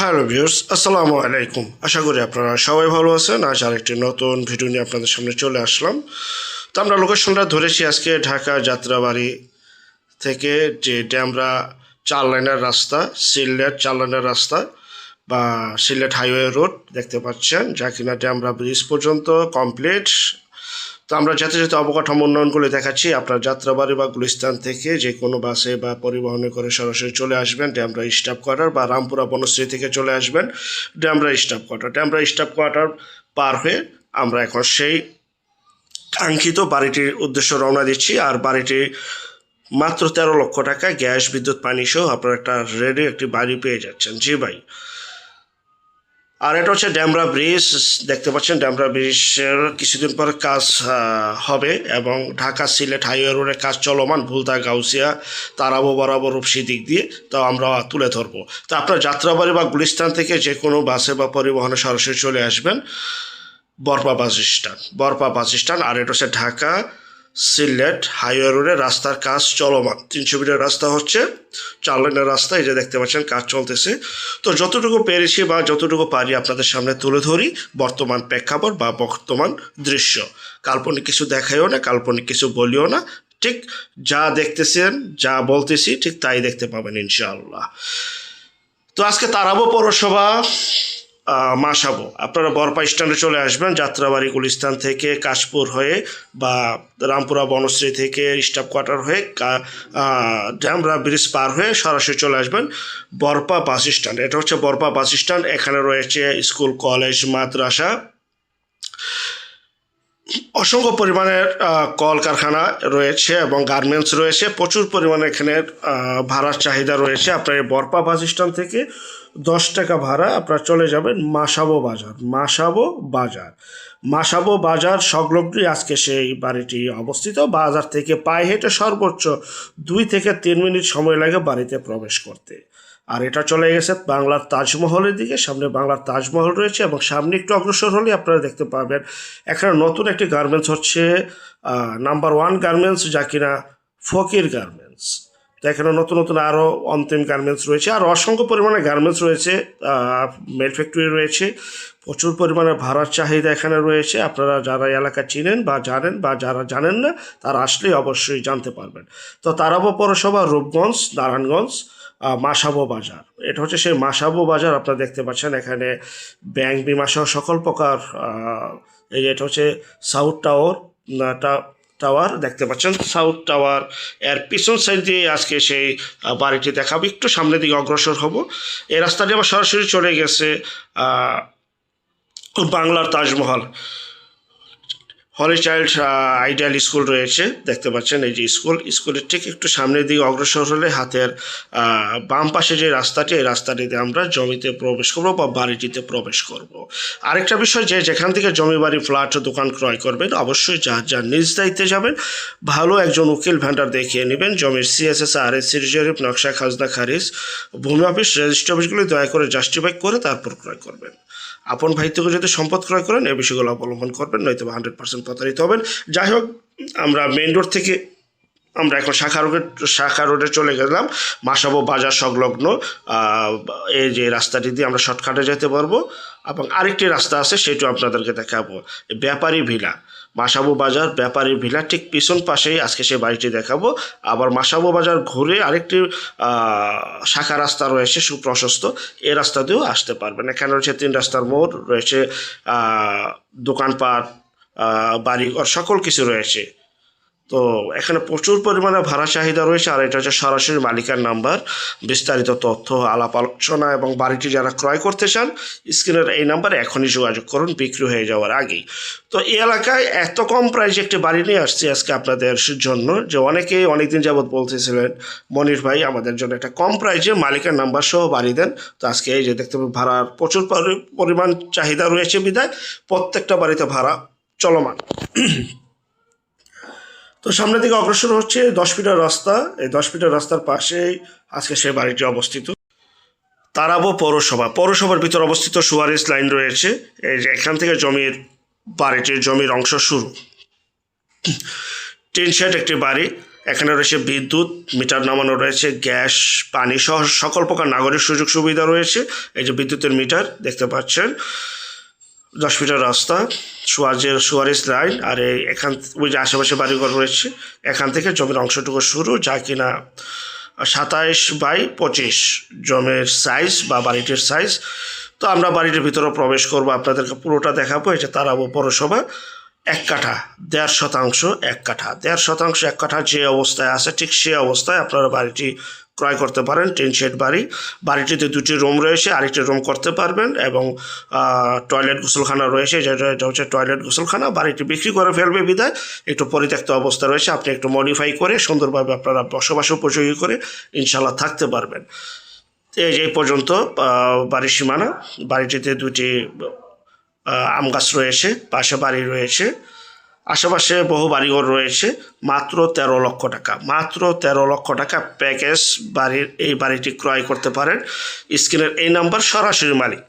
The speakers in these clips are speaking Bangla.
হ্যালো ভিউর্স আসসালামু আলাইকুম আশা করি আপনারা সবাই ভালো আছেন। আজ আরেকটি নতুন ভিডিও নিয়ে আপনাদের সামনে চলে আসলাম। তো আমরা লোকেশনটা ধরেছি আজকে ঢাকা যাত্রাবাড়ি থেকে যে ড্যামরা চার লাইনের রাস্তা, সিলেট চার লাইনের রাস্তা বা সিলেট হাইওয়ে রোড দেখতে পাচ্ছেন। যা কিনা ড্যামরা ব্রিজ পর্যন্ত কমপ্লিট তো আমরা যাতে যাতে অবকাঠামো উন্নয়নগুলি দেখাচ্ছি, আপনার যাত্রাবাড়ি বা গুলিস্তান থেকে যে কোনো বাসে বা পরিবহনে করে সরাসরি চলে আসবেন ড্যামরা স্টাফ কোয়ার্টার বা রামপুরা বনশ্রী থেকে চলে আসবেন Demra staff quarter. Demra staff quarter পার হয়ে আমরা এখন সেই কাঙ্ক্ষিত বাড়িটির উদ্দেশ্য রওনা দিচ্ছি। আর বাড়িটি মাত্র তেরো লক্ষ টাকা, গ্যাস, বিদ্যুৎ, পানি সহ আপনারা একটা রেডি একটি বাড়ি পেয়ে যাচ্ছেন। জি ভাই আর এটা হচ্ছে ড্যামরা ব্রিজ, দেখতে পাচ্ছেন ড্যামরা ব্রিজের কিছুদিন পর কাজ হবে এবং ঢাকা সিলেট হাইওয়ে রোডের কাজ চলমান ভুলতা গাউসিয়া তারাবো বরাবর রূপসী দিক দিয়ে, তো আমরা তুলে ধরবো। তো আপনার যাত্রাবাড়ি বা গুলিস্তান থেকে যে কোনো বাসে বা পরিবহনে সরাসরি চলে আসবেন Barpa bus stand, Barpa bus stand, আর এটা হচ্ছে ঢাকা সিলেট হাইওয়ে রোডে রাস্তার কাজ চলমান। তিনশো মিটার রাস্তা হচ্ছে, চার লাইনের রাস্তা, এই যে দেখতে পাচ্ছেন কাজ চলতেছে। তো যতটুকু পেরেছি বা যতটুকু পারি আপনাদের সামনে তুলে ধরি বর্তমান প্রেক্ষাপট বা বর্তমান দৃশ্য। কাল্পনিক কিছু দেখাইও না, কাল্পনিক কিছু বলিও না। ঠিক যা দেখতেছেন, যা বলতেছি, ঠিক তাই দেখতে পাবেন ইনশাআল্লাহ। তো আজকে তারাবো পৌরসভা মাসাবো আপনারা বরপা স্ট্যান্ডে চলে আসবেন, যাত্রাবাড়ি গুলিস্তান থেকে কাশপুর হয়ে বা রামপুরা বনশ্রী থেকে স্টাফ কোয়ার্টার হয়ে ড্যামরা ব্রিজ পার হয়ে সরাসরি চলে আসবেন বরপা বাস স্ট্যান্ড। এটা হচ্ছে বরপা বাস স্ট্যান্ড। এখানে রয়েছে স্কুল, কলেজ, মাদ্রাসা। অসংখ্য পরিমাণের কলকারখানা রয়েছে এবং গার্মেন্টস রয়েছে। প্রচুর পরিমাণে এখানে ভাড়ার চাহিদা রয়েছে। আপনার এই বরপা বাস স্ট্যান্ড থেকে দশ টাকা ভাড়া, আপনার চলে যাবেন মাসাবো বাজার মাসাবো বাজার। মাসাবো বাজার সংলগ্নই আজকে সেই বাড়িটি অবস্থিত। বাজার থেকে পায়ে হেঁটে সর্বোচ্চ দুই থেকে তিন মিনিট সময় লাগে বাড়িতে প্রবেশ করতে। আর এটা চলে গেছে বাংলার তাজমহলের দিকে। সামনে বাংলার তাজমহল রয়েছে এবং সামনে একটু অগ্রসর হলে আপনারা দেখতে পাবেন এখানে নতুন একটি গার্মেন্টস হচ্ছে নাম্বার ওয়ান গার্মেন্টস যা কিনা ফকির গার্মেন্টস তো এখানে নতুন নতুন আরও অন্তিম গার্মেন্টস রয়েছে। আর অসংখ্য পরিমাণে গার্মেন্টস রয়েছে মেল ফ্যাক্টরি রয়েছে। প্রচুর পরিমাণে ভাড়ার চাহিদা এখানে রয়েছে। আপনারা যারা এলাকা চিনেন বা জানেন বা যারা জানেন না, তারা আসলেই অবশ্যই জানতে পারবেন। তো তারাবো পৌরসভা রূপগঞ্জ, নারায়ণগঞ্জ মাসাবো বাজার। এটা হচ্ছে সেই মাসাবো বাজার আপনারা দেখতে পাচ্ছেন। এখানে ব্যাংক, বিমা সহ সকল প্রকার এই এটা হচ্ছে সাউথ টাওয়ার টাওয়ার দেখতে পাচ্ছেন? সাউথ টাওয়ার এর পিছন সাইড দিয়ে আজকে সেই বাড়িটি দেখাবো। একটু সামনের দিকে অগ্রসর হব। এই রাস্তাটি আবার সরাসরি চলে গেছে বাংলার Taj Mahal. Holy Child Ideal School রয়েছে, দেখতে পাচ্ছেন এই যে স্কুল স্কুলের ঠিক একটু সামনের দিকে অগ্রসর হলে হাতের বাম পাশে যে রাস্তাটি, এই রাস্তাটিতে আমরা জমিতে প্রবেশ করব বা বাড়িটিতে প্রবেশ করব। আরেকটা বিষয় যে যেখান থেকে জমি বাড়ি ফ্ল্যাট দোকান ক্রয় করবেন, অবশ্যই যার যার নিজ দায়িত্বে যাবেন, ভালো একজন উকিল ভ্যান্ডার দেখিয়ে নেবেন। জমির সিএসএস আর এস জরিপ নকশা, খাজনা, খারিজ, ভূমি অফিস, রেজিস্ট্রি অফিসগুলি দয়া করে জাস্টিফাই করে তারপর ক্রয় করবেন। আপন ভাই যদি সম্পদ ক্রয় করেন এই বিষয়গুলো অবলম্বন করবেন নয়তো হান্ড্রেড পার্সেন্ট প্রতারিত হবেন। যাই হোক, আমরা মেন রোড থেকে আমরা এখন শাখা রোডে শাখা রোডে চলে গেলাম। মাসাবো বাজার সংলগ্ন এই যে রাস্তাটি দিয়ে আমরা শর্টকাটে যেতে পারব। এবং আরেকটি রাস্তা আছে, সেটাও আপনাদেরকে দেখাবো। ব্যাপারী ভিলা মাসাবো বাজার ব্যাপারী ভিলা, ঠিক পিছন পাশেই আজকে সেই বাড়িটি দেখাবো। আবার মাসাবো বাজার ঘুরে আরেকটি শাখা রাস্তা রয়েছে, সুপ্রশস্ত। এ রাস্তা দিয়েও আসতে পারবেন। এখানে রয়েছে তিন রাস্তার মোড়, রয়েছে দোকানপাট বাড়িঘর সকল কিছু রয়েছে। তো এখানে প্রচুর পরিমাণে ভাড়া চাহিদা রয়েছে, আর এটা হচ্ছে সরাসরি মালিকার নাম্বার। বিস্তারিত তথ্য, আলাপ, আলোচনা এবং বাড়িটি যারা ক্রয় করতে চান, স্ক্রিনের এই নাম্বারে এখনই যোগাযোগ করুন, বিক্রি হয়ে যাওয়ার আগেই। তো এই এলাকায় এত কম প্রাইসে একটি বাড়ি নিয়ে আসছি আজকে আপনাদের জন্য, যে অনেকেই অনেকদিন যাবৎ বলতেছিলেন, মনির ভাই, আমাদের জন্য একটা কম প্রাইসে মালিকের নাম্বার সহ বাড়ি দেন। তো আজকে এই যে দেখতে ভাড়ার প্রচুর পরি- পরিমাণ চাহিদা রয়েছে বিধায়, প্রত্যেকটা বাড়িতে ভাড়া চলমান। তো সামনের দিকে অগ্রসর হচ্ছে দশ ফিটার রাস্তা। এই দশ ফিটার রাস্তার পাশেই আজকে সেই বাড়িটি অবস্থিত। তারাবো পৌরসভা। পৌরসভার ভিতর অবস্থিত সুয়ারেস লাইন রয়েছে। এই যে এখান থেকে জমির বাড়িটির জমির অংশ শুরু। টিন শেড একটি বাড়ি। এখানে রয়েছে বিদ্যুৎ, মিটার নামানো রয়েছে, গ্যাস, পানি সহ সকল প্রকার নাগরিক সুযোগ সুবিধা রয়েছে। এই যে বিদ্যুতের মিটার, দেখতে পাচ্ছেন। দশ মিটার রাস্তা সুয়াজের সুয়ারেজ লাইন, আর এই এখান ওই যে আশেপাশে বাড়িঘর রয়েছে, এখান থেকে জমির অংশটুকু শুরু, যা কিনা সাতাইশ বাই পঁচিশ জমির সাইজ বা বাড়িটির সাইজ তো আমরা বাড়িটির ভিতরে প্রবেশ করব, আপনাদেরকে পুরোটা দেখাবো, এটা তারাবো পৌরসভা, এক কাঠা, দেড় শতাংশ এক কাঠা। দেড় শতাংশ এক কাঠা যে অবস্থায় আছে, ঠিক সে অবস্থায় আপনারা বাড়িটি ক্রয় করতে পারেন, টিন শেড বাড়ি। বাড়িটিতে দুটি রুম রয়েছে, আরেকটি রুম করতে পারবেন এবং টয়লেট গোসলখানা রয়েছে, যেটা, এটা হচ্ছে টয়লেট গোসলখানা। বাড়িটি বিক্রি করে ফেলবে বিদায়। একটু পরিত্যক্ত অবস্থা রয়েছে, আপনি একটু মডিফাই করে সুন্দরভাবে আপনারা বসবাস উপযোগী করে ইনশাল্লাহ থাকতে পারবেন। এই যে পর্যন্ত বাড়ির সীমানা। বাড়িটিতে দুটি আম গাছ রয়েছে, পাশে বাড়ি রয়েছে। আশেপাশে বহু বাড়িঘর রয়েছে, মাত্র তেরো লক্ষ টাকা। মাত্র তেরো লক্ষ টাকা প্যাকেজ বাড়ির এই বাড়িটি ক্রয় করতে পারেন। স্ক্রিনের এই নাম্বার সরাসরি মালিক।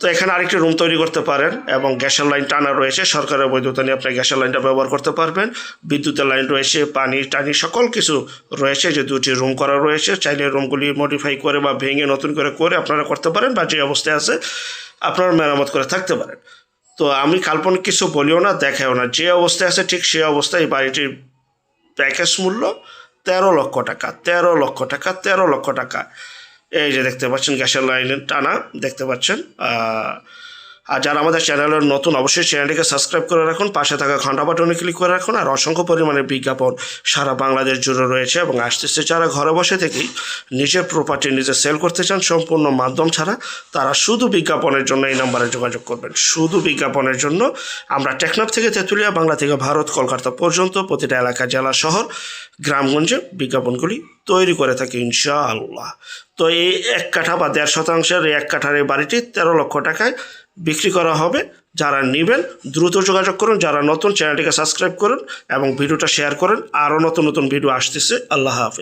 তো এখানে আরেকটি রুম তৈরি করতে পারেন এবং গ্যাসের লাইন টানা রয়েছে, সরকারের বৈধতা নিয়ে আপনি গ্যাসের লাইনটা ব্যবহার করতে পারবেন। বিদ্যুতের লাইন রয়েছে, পানি টানি সকল কিছু রয়েছে, যে দুটি রুম করা রয়েছে, চাইলে রুমগুলি মডিফাই করে বা ভেঙে নতুন করে করে আপনারা করতে পারেন বা যে অবস্থায় আছে আপনারা মেরামত করে থাকতে পারেন। তো আমি কাল্পনিক কিছু বলিও না দেখাও না। যে অবস্থায় আছে ঠিক সেই অবস্থায় বাড়িটির প্যাকেজ মূল্য তেরো লক্ষ টাকা, তেরো লক্ষ টাকা, তেরো লক্ষ টাকা। এই যে দেখতে পাচ্ছেন, গ্যাসের লাইনের টানা, দেখতে পাচ্ছেন আর যারা আমাদের চ্যানেলের নতুন, অবশ্যই চ্যানেলটিকে সাবস্ক্রাইব করে রাখুন, পাশে থাকা ঘণ্টা বাটনে ক্লিক করে রাখুন, আর অসংখ্য পরিমাণে বিজ্ঞাপন সারা বাংলাদেশ জুড়ে রয়েছে এবং আসতেছে যারা ঘরে বসে থেকেই নিজের প্রপার্টি নিজে সেল করতে চান, সম্পূর্ণ মাধ্যম ছাড়া তারা শুধু বিজ্ঞাপনের জন্য এই নাম্বারে যোগাযোগ করবেন। শুধু বিজ্ঞাপনের জন্য। আমরা টেকনাফ থেকে তেঁতুলিয়া, বাংলা থেকে ভারত, কলকাতা পর্যন্ত প্রতিটা এলাকা, জেলা, শহর, গ্রামগঞ্জে বিজ্ঞাপনগুলি তৈরি করে থাকি ইনশাআল্লাহ। তো এই এক কাঠা বা দেড় শতাংশের এই এক কাঠার এই বাড়িটি তেরো লক্ষ টাকায় বিক্রি করা হবে। যারা নেবেন, দ্রুত যোগাযোগ করুন। যারা নতুন, চ্যানেলটিকে সাবস্ক্রাইব করুন এবং ভিডিওটা শেয়ার করুন। আরও নতুন নতুন ভিডিও আসতেছে। আল্লাহ হাফেজ।